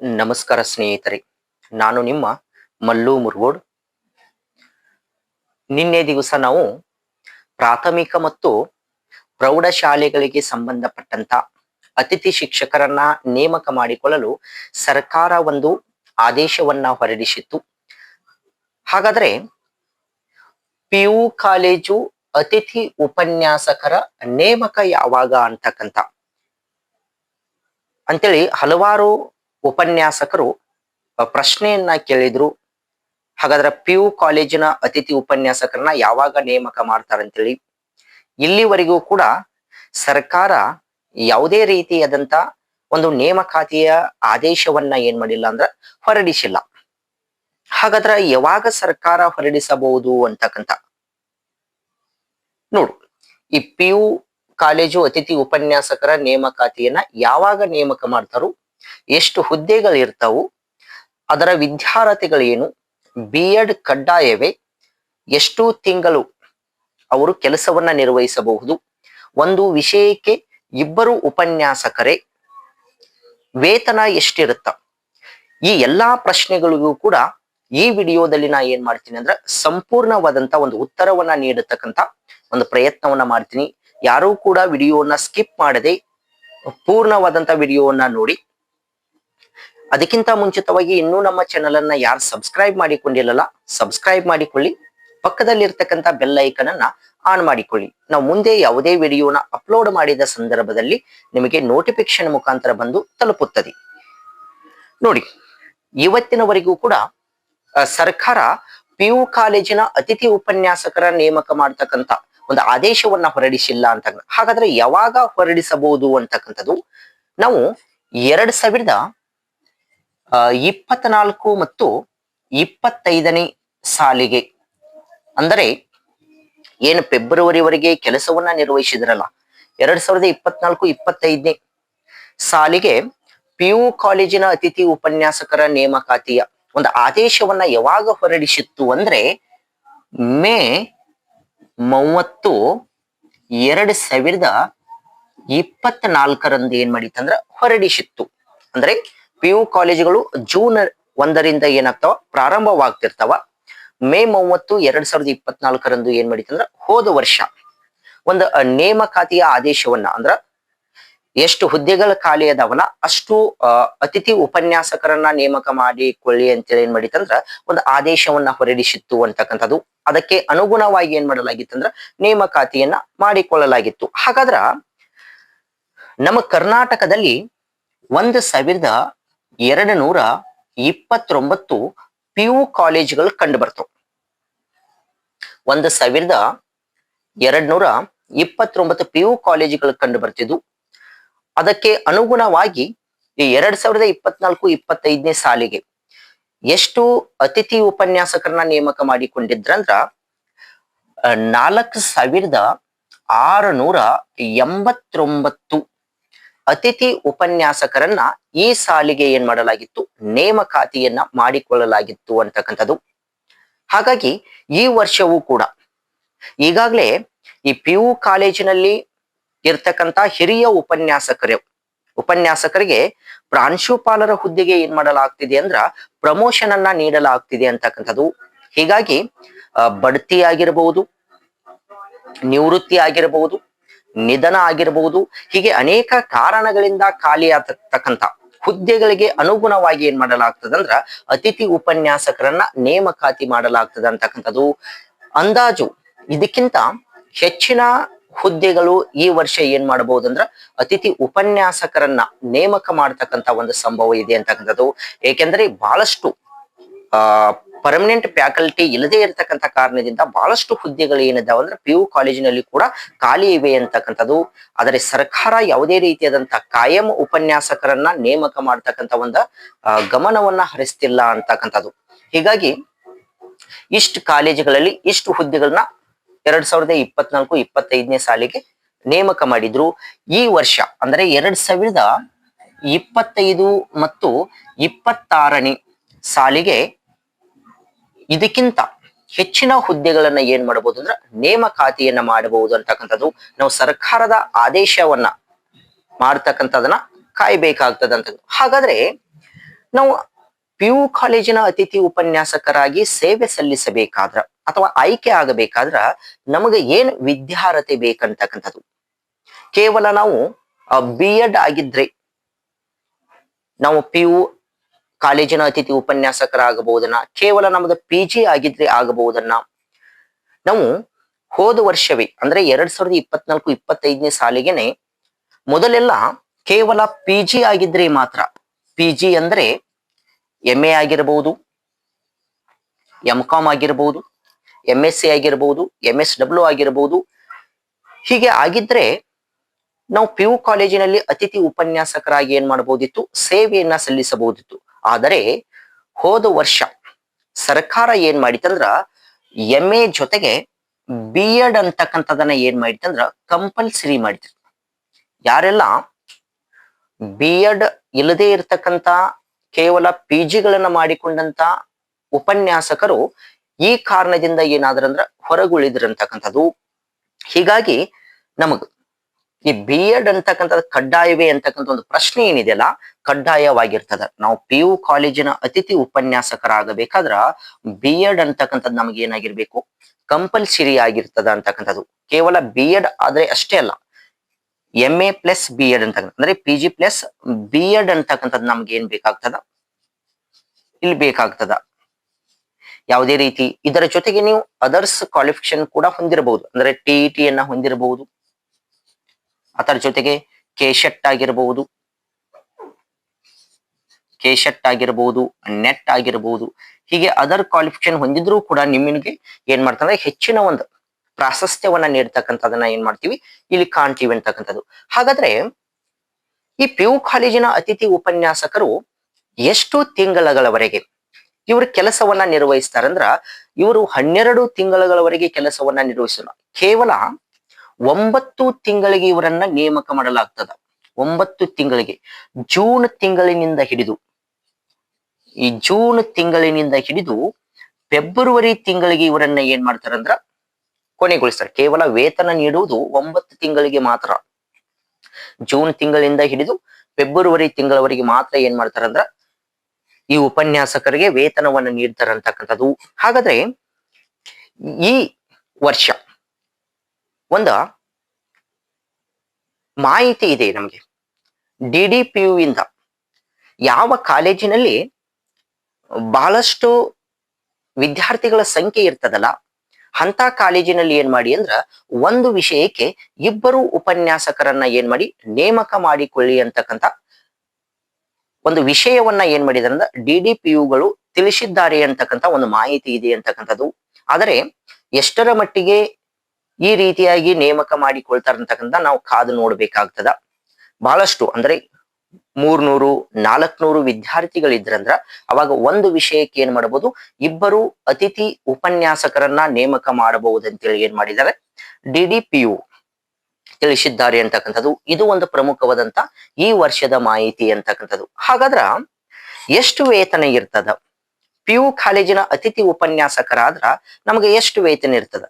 ನಮಸ್ಕಾರ ಸ್ನೇಹಿತರೆ, ನಾನು ನಿಮ್ಮ ಮಲ್ಲು ಮುರ್ಗೋಡ್. ನಿನ್ನೆ ದಿವಸ ನಾವು ಪ್ರಾಥಮಿಕ ಮತ್ತು ಪ್ರೌಢಶಾಲೆಗಳಿಗೆ ಸಂಬಂಧಪಟ್ಟಂತ ಅತಿಥಿ ಶಿಕ್ಷಕರನ್ನ ನೇಮಕ ಮಾಡಿಕೊಳ್ಳಲು ಸರ್ಕಾರ ಒಂದು ಆದೇಶವನ್ನ ಹೊರಡಿಸಿತ್ತು. ಹಾಗಾದ್ರೆ ಪಿ ಯು ಕಾಲೇಜು ಅತಿಥಿ ಉಪನ್ಯಾಸಕರ ನೇಮಕ ಯಾವಾಗ ಅಂತಕ್ಕಂತ ಅಂತೇಳಿ ಹಲವಾರು ಉಪನ್ಯಾಸಕರು ಪ್ರಶ್ನೆಯನ್ನ ಕೇಳಿದ್ರು. ಹಾಗಾದ್ರೆ ಪಿ ಯು ಕಾಲೇಜಿನ ಅತಿಥಿ ಉಪನ್ಯಾಸಕರನ್ನ ಯಾವಾಗ ನೇಮಕ ಮಾಡ್ತಾರಂತೇಳಿ, ಇಲ್ಲಿವರೆಗೂ ಕೂಡ ಸರ್ಕಾರ ಯಾವುದೇ ರೀತಿಯಾದಂತ ಒಂದು ನೇಮಕಾತಿಯ ಆದೇಶವನ್ನ ಏನ್ ಮಾಡಿಲ್ಲ ಅಂದ್ರ ಹೊರಡಿಸಿಲ್ಲ. ಹಾಗಾದ್ರ ಯಾವಾಗ ಸರ್ಕಾರ ಹೊರಡಿಸಬಹುದು ಅಂತಕ್ಕಂತ ನೋಡು, ಈ ಪಿ ಯು ಕಾಲೇಜು ಅತಿಥಿ ಉಪನ್ಯಾಸಕರ ನೇಮಕಾತಿಯನ್ನ ಯಾವಾಗ ನೇಮಕ ಮಾಡ್ತಾರೋ ಎಷ್ಟು ಹುದ್ದೆಗಳು ಇರ್ತಾವು ಅದರ ವಿದ್ಯಾರ್ಥಿಗಳೇನು ಬಿ ಎಡ್ ಕಡ್ಡಾಯವೇ ಎಷ್ಟು ತಿಂಗಳು ಅವರು ಕೆಲಸವನ್ನ ನಿರ್ವಹಿಸಬಹುದು. ಒಂದು ವಿಷಯಕ್ಕೆ ಇಬ್ಬರು ಉಪನ್ಯಾಸಕರೇ ವೇತನ ಎಷ್ಟಿರುತ್ತ? ಈ ಎಲ್ಲಾ ಪ್ರಶ್ನೆಗಳಿಗೂ ಕೂಡ ಈ ವಿಡಿಯೋದಲ್ಲಿ ನಾ ಏನ್ ಮಾಡ್ತೀನಿ ಅಂದ್ರೆ ಸಂಪೂರ್ಣವಾದಂತ ಒಂದು ಉತ್ತರವನ್ನ ನೀಡತಕ್ಕಂತ ಒಂದು ಪ್ರಯತ್ನವನ್ನ ಮಾಡ್ತೀನಿ. ಯಾರೂ ಕೂಡ ವಿಡಿಯೋನ ಸ್ಕಿಪ್ ಮಾಡದೆ ಪೂರ್ಣವಾದಂತ ವಿಡಿಯೋವನ್ನ ನೋಡಿ. ಅದಕ್ಕಿಂತ ಮುಂಚಿತವಾಗಿ ಇನ್ನೂ ನಮ್ಮ ಚಾನೆಲ್ ಅನ್ನ ಯಾರು ಸಬ್ಸ್ಕ್ರೈಬ್ ಮಾಡಿಕೊಂಡಿಲ್ಲಲ್ಲ ಸಬ್ಸ್ಕ್ರೈಬ್ ಮಾಡಿಕೊಳ್ಳಿ. ಪಕ್ಕದಲ್ಲಿರ್ತಕ್ಕಂಥ ಬೆಲ್ ಐಕನ್ ಅನ್ನ ಆನ್ ಮಾಡಿಕೊಳ್ಳಿ. ನಾವು ಮುಂದೆ ಯಾವುದೇ ವಿಡಿಯೋನ ಅಪ್ಲೋಡ್ ಮಾಡಿದ ಸಂದರ್ಭದಲ್ಲಿ ನಿಮಗೆ ನೋಟಿಫಿಕೇಶನ್ ಮುಖಾಂತರ ಬಂದು ತಲುಪುತ್ತದೆ. ನೋಡಿ, ಇವತ್ತಿನವರೆಗೂ ಕೂಡ ಸರ್ಕಾರ ಪಿ ಯು ಕಾಲೇಜಿನ ಅತಿಥಿ ಉಪನ್ಯಾಸಕರ ನೇಮಕ ಮಾಡ್ತಕ್ಕಂಥ ಒಂದು ಆದೇಶವನ್ನ ಹೊರಡಿಸಿಲ್ಲ ಅಂತ ಹಾಗಾದ್ರೆ ಯಾವಾಗ ಹೊರಡಿಸಬಹುದು ಅಂತಕ್ಕಂಥದ್ದು, ನಾವು ಎರಡ್ ಸಾವಿರದ ಇಪ್ಪತ್ನಾಲ್ಕು ಮತ್ತು ಇಪ್ಪತ್ತೈದನೇ ಸಾಲಿಗೆ. ಅಂದರೆ ಏನು ಫೆಬ್ರವರಿವರೆಗೆ ಕೆಲಸವನ್ನ ನಿರ್ವಹಿಸಿದ್ರಲ್ಲ, ಎರಡ್ ಸಾವಿರದ ಇಪ್ಪತ್ನಾಲ್ಕು ಇಪ್ಪತ್ತೈದನೇ ಸಾಲಿಗೆ ಪಿ ಯು ಕಾಲೇಜಿನ ಅತಿಥಿ ಉಪನ್ಯಾಸಕರ ನೇಮಕಾತಿಯ ಒಂದು ಆದೇಶವನ್ನ ಯಾವಾಗ ಹೊರಡಿಸಿತ್ತು ಅಂದ್ರೆ ಮೇ ಮೂವತ್ತು ಎರಡ್ ಸಾವಿರದ ಇಪ್ಪತ್ನಾಲ್ಕರಂದು ಏನ್ ಮಾಡಿತ್ತಂದ್ರ ಹೊರಡಿಸಿತ್ತು. ಅಂದ್ರೆ ಪಿ ಯು ಕಾಲೇಜುಗಳು ಜೂನ್ ಒಂದರಿಂದ ಏನಾಗ್ತಾವ? ಪ್ರಾರಂಭವಾಗ್ತಿರ್ತಾವ. ಮೇ ಮೂವತ್ತು ಎರಡ್ ಸಾವಿರದ ಇಪ್ಪತ್ನಾಲ್ಕರಂದು ಏನ್ ಮಾಡಿತ್ತಂದ್ರ ಹೋದ ವರ್ಷ ಒಂದು ನೇಮಕಾತಿಯ ಆದೇಶವನ್ನ ಅಂದ್ರ ಎಷ್ಟು ಹುದ್ದೆಗಳ ಖಾಲಿ ಅದಾವಲ್ಲ ಅಷ್ಟು ಅತಿಥಿ ಉಪನ್ಯಾಸಕರನ್ನ ನೇಮಕ ಮಾಡಿಕೊಳ್ಳಿ ಅಂತೇಳಿ ಏನ್ ಮಾಡಿತ್ತಂದ್ರ ಒಂದು ಆದೇಶವನ್ನ ಹೊರಡಿಸಿತ್ತು ಅಂತಕ್ಕಂಥದ್ದು. ಅದಕ್ಕೆ ಅನುಗುಣವಾಗಿ ಏನ್ ಮಾಡಲಾಗಿತ್ತಂದ್ರ ನೇಮಕಾತಿಯನ್ನ ಮಾಡಿಕೊಳ್ಳಲಾಗಿತ್ತು. ಹಾಗಾದ್ರ ನಮ್ಮ ಕರ್ನಾಟಕದಲ್ಲಿ ಒಂದು ಸಾವಿರದ ಎರಡು ನೂರ ಇಪ್ಪತ್ತೊಂಬತ್ತು ಪಿ ಯು ಕಾಲೇಜುಗಳು ಕಂಡು ಬರ್ತವೆ ಒಂದು ಸಾವಿರದ ಎರಡ್ ನೂರ ಇಪ್ಪತ್ತೊಂಬತ್ತು ಪಿ ಯು ಕಾಲೇಜುಗಳು ಕಂಡು ಬರ್ತಿದ್ವು ಅದಕ್ಕೆ ಅನುಗುಣವಾಗಿ ಈ ಎರಡ್ ಸಾವಿರದ ಇಪ್ಪತ್ನಾಲ್ಕು ಇಪ್ಪತ್ತೈದನೇ ಸಾಲಿಗೆ ಎಷ್ಟು ಅತಿಥಿ ಉಪನ್ಯಾಸಕರನ್ನ ನೇಮಕ ಮಾಡಿಕೊಂಡಿದ್ರಂದ್ರ, ನಾಲ್ಕು ಸಾವಿರದ ಆರುನೂರ ಎಂಬತ್ತೊಂಬತ್ತು ಅತಿಥಿ ಉಪನ್ಯಾಸಕರನ್ನ ಈ ಸಾಲಿಗೆ ಏನ್ ಮಾಡಲಾಗಿತ್ತು? ನೇಮಕಾತಿಯನ್ನ ಮಾಡಿಕೊಳ್ಳಲಾಗಿತ್ತು ಅಂತಕ್ಕಂಥದ್ದು. ಹಾಗಾಗಿ ಈ ವರ್ಷವೂ ಕೂಡ ಈಗಾಗಲೇ ಈ ಪಿ ಯು ಕಾಲೇಜಿನಲ್ಲಿ ಇರ್ತಕ್ಕಂತ ಹಿರಿಯ ಉಪನ್ಯಾಸಕರು ಉಪನ್ಯಾಸಕರಿಗೆ ಪ್ರಾಂಶುಪಾಲರ ಹುದ್ದೆಗೆ ಏನ್ ಮಾಡಲಾಗ್ತಿದೆ ಅಂದ್ರ ಪ್ರಮೋಷನ್ ಅನ್ನ ನೀಡಲಾಗ್ತಿದೆ ಅಂತಕ್ಕಂಥದ್ದು. ಹೀಗಾಗಿ ಬಡ್ತಿ ಆಗಿರಬಹುದು ನಿವೃತ್ತಿ ಆಗಿರಬಹುದು ನಿಧನ ಆಗಿರಬಹುದು. ಹೀಗೆ ಅನೇಕ ಕಾರಣಗಳಿಂದ ಖಾಲಿ ಆಗತಕ್ಕಂತ ಹುದ್ದೆಗಳಿಗೆ ಅನುಗುಣವಾಗಿ ಏನ್ ಮಾಡಲಾಗ್ತದಂದ್ರ ಅತಿಥಿ ಉಪನ್ಯಾಸಕರನ್ನ ನೇಮಕಾತಿ ಮಾಡಲಾಗ್ತದೆ ಅಂತಕ್ಕಂಥದ್ದು. ಅಂದಾಜು ಇದಕ್ಕಿಂತ ಹೆಚ್ಚಿನ ಹುದ್ದೆಗಳು ಈ ವರ್ಷ ಏನ್ ಮಾಡಬಹುದಂದ್ರ ಅತಿಥಿ ಉಪನ್ಯಾಸಕರನ್ನ ನೇಮಕ ಮಾಡತಕ್ಕಂತ ಒಂದು ಸಂಭವ ಇದೆ ಅಂತಕ್ಕಂಥದ್ದು. ಏಕೆಂದ್ರೆ ಬಹಳಷ್ಟು, ಆ ಪರ್ಮನೆಂಟ್ ಫ್ಯಾಕಲ್ಟಿ ಇಲ್ಲದೆ ಇರತಕ್ಕಂತ ಕಾರಣದಿಂದ ಬಹಳಷ್ಟು ಹುದ್ದೆಗಳು ಏನಿದಾವೆ ಅಂದ್ರೆ ಪಿ ಯು ಕಾಲೇಜಿನಲ್ಲಿ ಕೂಡ ಖಾಲಿ ಇವೆ ಅಂತಕ್ಕಂಥದ್ದು. ಆದರೆ ಸರ್ಕಾರ ಯಾವುದೇ ರೀತಿಯಾದಂತಹ ಕಾಯಂ ಉಪನ್ಯಾಸಕರನ್ನ ನೇಮಕ ಮಾಡ್ತಕ್ಕಂತ ಒಂದು ಗಮನವನ್ನ ಹರಿಸ್ತಿಲ್ಲ ಅಂತಕ್ಕಂಥದ್ದು. ಹೀಗಾಗಿ ಇಷ್ಟು ಕಾಲೇಜುಗಳಲ್ಲಿ ಇಷ್ಟು ಹುದ್ದೆಗಳನ್ನ ಎರಡ್ ಸಾವಿರದ ಇಪ್ಪತ್ನಾಲ್ಕು, ಇಪ್ಪತ್ತೈದನೇ ಸಾಲಿಗೆ ನೇಮಕ ಮಾಡಿದ್ರು. ಈ ವರ್ಷ ಅಂದ್ರೆ ಎರಡ್ ಸಾವಿರದ ಇಪ್ಪತ್ತೈದು ಮತ್ತು ಇಪ್ಪತ್ತಾರನೇ ಸಾಲಿಗೆ ಇದಕ್ಕಿಂತ ಹೆಚ್ಚಿನ ಹುದ್ದೆಗಳನ್ನ ಏನ್ ಮಾಡಬಹುದು ಅಂದ್ರೆ ನೇಮಕಾತಿಯನ್ನ ಮಾಡಬಹುದು ಅಂತಕ್ಕಂಥದ್ದು. ನಾವು ಸರ್ಕಾರದ ಆದೇಶವನ್ನ ಮಾಡ್ತಕ್ಕಂಥದನ್ನ ಕಾಯ್ಬೇಕಾಗ್ತದೆ ಅಂತ ಹಾಗಾದ್ರೆ ನಾವು ಪಿ ಯು ಕಾಲೇಜಿನ ಅತಿಥಿ ಉಪನ್ಯಾಸಕರಾಗಿ ಸೇವೆ ಸಲ್ಲಿಸಬೇಕಾದ್ರ ಅಥವಾ ಆಯ್ಕೆ ಆಗಬೇಕಾದ್ರ ನಮಗೆ ಏನ್ ವಿದ್ಯಾರ್ಹತೆ ಬೇಕಂತಕ್ಕಂಥದ್ದು. ಕೇವಲ ನಾವು ಬಿ ಎಡ್ ಆಗಿದ್ರೆ ನಾವು ಪಿ ಯು ಕಾಲೇಜಿನ ಅತಿಥಿ ಉಪನ್ಯಾಸಕರಾಗಬಹುದನ್ನ, ಕೇವಲ ನಮ್ದು ಪಿ ಜಿ ಆಗಿದ್ರೆ ಆಗಬಹುದನ್ನ. ನಾವು ಹೋದ ವರ್ಷವೇ, ಅಂದ್ರೆ ಎರಡ್ ಸಾವಿರದ ಇಪ್ಪತ್ನಾಲ್ಕು, ಇಪ್ಪತ್ತೈದನೇ ಸಾಲಿಗೆನೆ ಮೊದಲೆಲ್ಲ ಕೇವಲ ಪಿ ಜಿ ಆಗಿದ್ರೆ ಮಾತ್ರ. ಪಿ ಜಿ ಅಂದ್ರೆ ಎಂ ಎ ಆಗಿರಬಹುದು ಎಂ ಕಾಮ್ ಆಗಿರಬಹುದು ಎಂ ಎಸ್ ಸಿ ಆಗಿರಬಹುದು ಎಂ ಎಸ್ ಡಬ್ಲ್ಯೂ ಆಗಿರಬಹುದು ಹೀಗೆ ಆಗಿದ್ರೆ ನಾವು ಪಿ ಯು ಕಾಲೇಜಿನಲ್ಲಿ ಅತಿಥಿ ಉಪನ್ಯಾಸಕರಾಗಿ ಏನ್ ಮಾಡಬಹುದಿತ್ತು? ಸೇವೆಯನ್ನ ಸಲ್ಲಿಸಬಹುದಿತ್ತು. ಆದರೆ ಹೋದ ವರ್ಷ ಸರ್ಕಾರ ಏನ್ ಮಾಡಿತಂದ್ರ ಎಂ ಎ ಜೊತೆಗೆ ಬಿ ಎಡ್ ಅಂತಕ್ಕಂಥದನ್ನ ಏನ್ ಮಾಡಿತಂದ್ರ ಕಂಪಲ್ಸರಿ ಮಾಡಿದ್ರು. ಯಾರೆಲ್ಲ ಬಿ ಎಡ್ ಇಲ್ಲದೆ ಇರತಕ್ಕಂತ ಕೇವಲ ಪಿ ಜಿಗಳನ್ನ ಮಾಡಿಕೊಂಡಂತ ಉಪನ್ಯಾಸಕರು ಈ ಕಾರಣದಿಂದ ಏನಾದ್ರಂದ್ರ ಹೊರಗುಳಿದ್ರಂತಕ್ಕಂಥದ್ದು. ಹೀಗಾಗಿ ನಮಗ್ ಈ ಬಿ ಎಡ್ ಅಂತಕ್ಕಂಥದ್ದು ಕಡ್ಡಾಯವೇ ಅಂತಕ್ಕಂಥ ಒಂದು ಪ್ರಶ್ನೆ ಏನಿದೆಯಲ್ಲ, ಕಡ್ಡಾಯವಾಗಿರ್ತದ. ನಾವು ಪಿ ಯು ಕಾಲೇಜಿನ ಅತಿಥಿ ಉಪನ್ಯಾಸಕರಾಗಬೇಕಾದ್ರ ಬಿ ಎಡ್ ಅಂತಕ್ಕಂಥದ್ದು ನಮಗೆ ಏನಾಗಿರ್ಬೇಕು? ಕಂಪಲ್ಸರಿ ಆಗಿರ್ತದ ಅಂತಕ್ಕಂಥದ್ದು. ಕೇವಲ ಬಿ ಎಡ್ ಆದ್ರೆ ಅಷ್ಟೇ ಅಲ್ಲ. M A plus B ed ಅಂತ ಅಂದ್ರೆ P G plus B ed ಅಂತಕ್ಕಂಥದ್ದು ನಮ್ಗೆ ಏನ್ ಬೇಕಾಗ್ತದ? ಇಲ್ಲಿ ಬೇಕಾಗ್ತದ. ಯಾವುದೇ ರೀತಿ ಇದರ ಜೊತೆಗೆ ನೀವು ಅದರ್ಸ್ ಕ್ವಾಲಿಫಿಕೇಶನ್ ಕೂಡ ಹೊಂದಿರಬಹುದು. ಅಂದ್ರೆ ಟಿ ಟಿ ಅನ್ನ ಹೊಂದಿರಬಹುದು. ಅದರ ಜೊತೆಗೆ ಕೇಶೆಟ್ ಆಗಿರಬಹುದು ಕೇಶೆಟ್ ಆಗಿರಬಹುದು ನೆಟ್ ಆಗಿರಬಹುದು. ಹೀಗೆ ಅದರ್ ಕ್ವಾಲಿಫಿಕೇಶನ್ ಹೊಂದಿದ್ರು ಕೂಡ ನಿಮಗೆ ಏನ್ ಮಾಡ್ತಾರೆ ಹೆಚ್ಚಿನ ಒಂದು ಪ್ರಾಶಸ್ತ್ಯವನ್ನ ನೀಡ್ತಕ್ಕಂಥದನ್ನ ಏನ್ ಮಾಡ್ತೀವಿ? ಇಲ್ಲಿ ಕಾಣ್ತೀವಿ ಅಂತಕ್ಕಂಥದ್ದು. ಹಾಗಾದ್ರೆ ಈ ಪಿ ಯು ಕಾಲೇಜಿನ ಅತಿಥಿ ಉಪನ್ಯಾಸಕರು ಎಷ್ಟು ತಿಂಗಳಗಳವರೆಗೆ ಇವರು ಕೆಲಸವನ್ನ ನಿರ್ವಹಿಸ್ತಾರಂದ್ರ ಇವರು ಹನ್ನೆರಡು ತಿಂಗಳಗಳವರೆಗೆ ಕೆಲಸವನ್ನ ನಿರ್ವಹಿಸಲ್ಲ. ಕೇವಲ ಒಂಬತ್ತು ತಿಂಗಳಿಗೆ ಇವರನ್ನ ನೇಮಕ ಮಾಡಲಾಗ್ತದ. ಒಂಬತ್ತು ತಿಂಗಳಿಗೆ. ಜೂನ್ ತಿಂಗಳಿನಿಂದ ಹಿಡಿದು, ಈ ಜೂನ್ ತಿಂಗಳಿನಿಂದ ಹಿಡಿದು ಫೆಬ್ರವರಿ ತಿಂಗಳಿಗೆ ಇವರನ್ನ ಏನ್ ಮಾಡ್ತಾರಂದ್ರ ಕೊನೆಗೊಳಿಸ್ತಾರೆ. ಕೇವಲ ವೇತನ ನೀಡುವುದು ಒಂಬತ್ತು ತಿಂಗಳಿಗೆ ಮಾತ್ರ. ಜೂನ್ ತಿಂಗಳಿಂದ ಹಿಡಿದು ಫೆಬ್ರವರಿ ತಿಂಗಳವರೆಗೆ ಮಾತ್ರ ಏನ್ ಮಾಡ್ತಾರಂದ್ರ ಈ ಉಪನ್ಯಾಸಕರಿಗೆ ವೇತನವನ್ನು ನೀಡ್ತಾರಂತಕ್ಕಂಥದ್ದು. ಹಾಗಾದ್ರೆ ಈ ವರ್ಷ ಒಂದ, ಮಾಹಿತಿ ಇದೆ ನಮಗೆ. ಡಿ ಡಿ ಪಿ ಯು ಇಂದ ಯಾವ ಕಾಲೇಜಿನಲ್ಲಿ ಬಹಳಷ್ಟು ವಿದ್ಯಾರ್ಥಿಗಳ ಸಂಖ್ಯೆ ಇರ್ತದಲ್ಲ ಅಂತ ಕಾಲೇಜಿನಲ್ಲಿ ಏನ್ ಮಾಡಿ ಅಂದ್ರ ಒಂದು ವಿಷಯಕ್ಕೆ ಇಬ್ಬರು ಉಪನ್ಯಾಸಕರನ್ನ ಏನ್ ಮಾಡಿ, ನೇಮಕ ಮಾಡಿಕೊಳ್ಳಿ ಅಂತಕ್ಕಂಥ ಒಂದು ವಿಷಯವನ್ನ ಏನ್ ಮಾಡಿದಾರೆ ಅಂದ್ರೆ ಡಿ ಡಿ ಪಿ ಯುಗಳು ತಿಳಿಸಿದ್ದಾರೆ ಅಂತಕ್ಕಂಥ ಒಂದು ಮಾಹಿತಿ ಇದೆ ಅಂತಕ್ಕಂಥದ್ದು. ಆದರೆ ಎಷ್ಟರ ಮಟ್ಟಿಗೆ ಈ ರೀತಿಯಾಗಿ ನೇಮಕ ಮಾಡಿಕೊಳ್ತಾರಂತಕ್ಕಂಥ ನಾವು ಕಾದು ನೋಡ್ಬೇಕಾಗ್ತದ. ಬಹಳಷ್ಟು ಅಂದ್ರೆ ಮೂರ್ನೂರು, ನಾಲ್ಕನೂರು ವಿದ್ಯಾರ್ಥಿಗಳಿದ್ರಂದ್ರ ಅವಾಗ ಒಂದು ವಿಷಯಕ್ಕೆ ಏನ್ ಮಾಡಬಹುದು ಇಬ್ಬರು ಅತಿಥಿ ಉಪನ್ಯಾಸಕರನ್ನ ನೇಮಕ ಮಾಡಬಹುದು ಅಂತೇಳಿ ಏನ್ ಮಾಡಿದ್ದಾರೆ, ಡಿ ಡಿ ಪಿ ಯು ತಿಳಿಸಿದ್ದಾರೆ ಅಂತಕ್ಕಂಥದ್ದು. ಇದು ಒಂದು ಪ್ರಮುಖವಾದಂತ ಈ ವರ್ಷದ ಮಾಹಿತಿ ಅಂತಕ್ಕಂಥದ್ದು. ಹಾಗಾದ್ರ ಎಷ್ಟು ವೇತನ ಇರ್ತದ? ಪಿ ಯು ಕಾಲೇಜಿನ ಅತಿಥಿ ಉಪನ್ಯಾಸಕರಾದ್ರ ನಮಗೆ ಎಷ್ಟು ವೇತನ ಇರ್ತದ?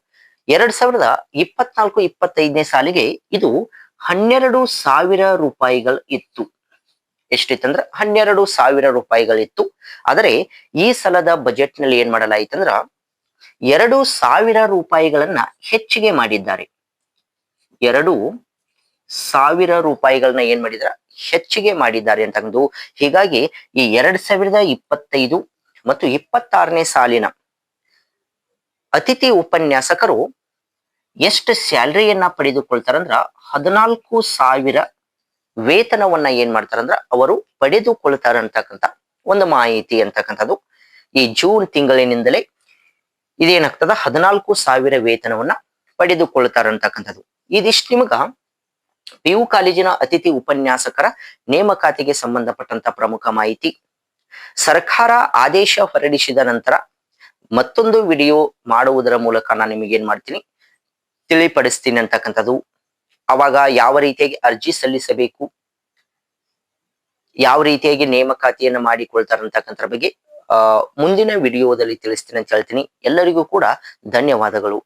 ಎರಡ್ ಸಾವಿರದ ಇಪ್ಪತ್ನಾಲ್ಕು ಇಪ್ಪತ್ತೈದನೇ ಸಾಲಿಗೆ ಇದು ಹನ್ನೆರಡು ಸಾವಿರ ರೂಪಾಯಿಗಳು ಇತ್ತು. ಎಷ್ಟಿತ್ತಂದ್ರ ಹನ್ನೆರಡು ಸಾವಿರ ರೂಪಾಯಿಗಳಿತ್ತು ಆದರೆ ಈ ಸಲದ ಬಜೆಟ್ನಲ್ಲಿ ಏನ್ ಮಾಡಲಾಯಿತಂದ್ರ ಎರಡು ಸಾವಿರ ರೂಪಾಯಿಗಳನ್ನ ಹೆಚ್ಚಿಗೆ ಮಾಡಿದ್ದಾರೆ. ಎರಡು ಸಾವಿರ ರೂಪಾಯಿಗಳನ್ನ ಏನ್ ಮಾಡಿದ್ರ ಹೆಚ್ಚಿಗೆ ಮಾಡಿದ್ದಾರೆ ಅಂತಂದು ಹೀಗಾಗಿ ಈ ಎರಡ್ ಸಾವಿರದ ಇಪ್ಪತ್ತೈದು ಮತ್ತು ಇಪ್ಪತ್ತಾರನೇ ಸಾಲಿನ ಅತಿಥಿ ಉಪನ್ಯಾಸಕರು ಎಷ್ಟು ಸ್ಯಾಲ್ರಿಯನ್ನ ಪಡೆದುಕೊಳ್ತಾರಂದ್ರ ಹದಿನಾಲ್ಕು ಸಾವಿರ ವೇತನವನ್ನ ಏನ್ ಮಾಡ್ತಾರಂದ್ರ ಅವರು ಪಡೆದುಕೊಳ್ತಾರೆ ಅಂತಕ್ಕಂಥ ಒಂದು ಮಾಹಿತಿ ಅಂತಕ್ಕಂಥದ್ದು. ಈ ಜೂನ್ ತಿಂಗಳಿನಿಂದಲೇ ಇದೇನಾಗ್ತದ? ಹದಿನಾಲ್ಕು ಸಾವಿರ ವೇತನವನ್ನ ಪಡೆದುಕೊಳ್ತಾರೆ ಅಂತಕ್ಕಂಥದ್ದು ಇದಿಷ್ಟು ನಿಮಗ ಪಿ ಯು ಕಾಲೇಜಿನ ಅತಿಥಿ ಉಪನ್ಯಾಸಕರ ನೇಮಕಾತಿಗೆ ಸಂಬಂಧಪಟ್ಟಂತ ಪ್ರಮುಖ ಮಾಹಿತಿ. ಸರ್ಕಾರ ಆದೇಶ ಹೊರಡಿಸಿದ ನಂತರ ಮತ್ತೊಂದು ವಿಡಿಯೋ ಮಾಡುವುದರ ಮೂಲಕ ನಾನು ನಿಮಗೆ ಏನ್ ಮಾಡ್ತೀನಿ ತಿಳಿಪಡಿಸ್ತೀನಿ ಅಂತಕ್ಕಂಥದ್ದು. ಅವಾಗ ಯಾವ ರೀತಿಯಾಗಿ ಅರ್ಜಿ ಸಲ್ಲಿಸಬೇಕು, ಯಾವ ರೀತಿಯಾಗಿ ನೇಮಕಾತಿಯನ್ನು ಮಾಡಿಕೊಳ್ತಾರೆ ಅಂತಕ್ಕಂಥ ಬಗ್ಗೆ ಮುಂದಿನ ವಿಡಿಯೋದಲ್ಲಿ ತಿಳಿಸ್ತೀನಿ ಅಂತ ಹೇಳ್ತೀನಿ. ಎಲ್ಲರಿಗೂ ಕೂಡ ಧನ್ಯವಾದಗಳು.